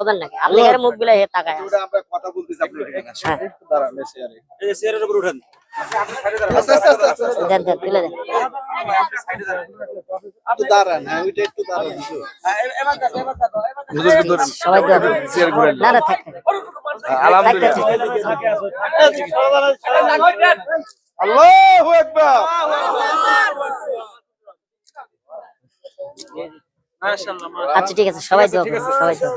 বলেন নাকি? আপনি এর মুখ বিলাই হে তাকায় আছে। আমরা কথা বলতেছি আপনি এখানে। হ্যাঁ। দাঁড়ান এই এই যে চেয়ারের উপর উঠেন। আস্তে আস্তে আস্তে আস্তে আস্তে। দেন দেন তুলে দেন। একটু দাঁড়ান হ্যাঁ ওইটা একটু দাঁড়ান। হুজুর। সবাই দেন চেয়ার ঘুরেন না না থাক থাক। আলহামদুলিল্লাহ। আল্লাহু আকবার। আচ্ছা ঠিক আছে সবাই দেন সবাই দেন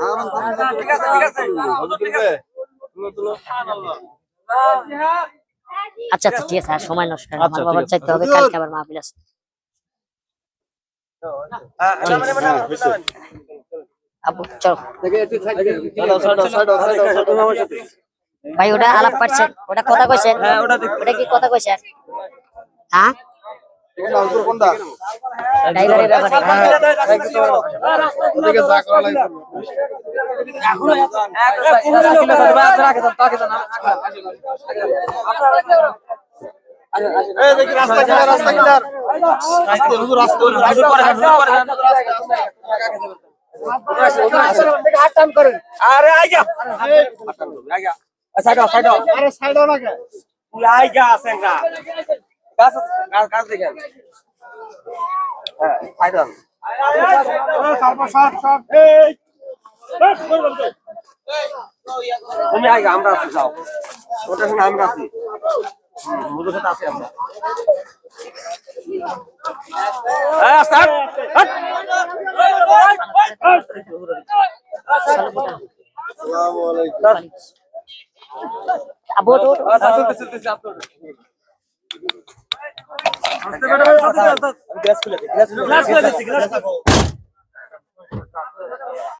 আচ্ছা আচ্ছা ঠিক আছে আর সময় নষ্ট করেন আমার বাবার চাইতে হবে কালকে আবার মাহফিল আছে। ভাই ওটা আলাপ পাচ্ছেন ওটা কথা কইছেন ওটা কি কথা কইছেন হ্যাঁ? হুজুর কোনটা ড্রাইভারের ব্যাপারে যা করা লাগে করব। এই দেখি রাস্তা আরে আইগা সাইড সাইড আরে সাইড না কে আইগা গাছ গাছ দেখেন হ্যাঁ সাইড তুমি আইগা আমরা আছি যাও। ওটার সঙ্গে আমরা আছি। মুদুর সাথে আছি আমরা। হ্যাঁ গ্লাস খুলে দিচ্ছি গ্লাস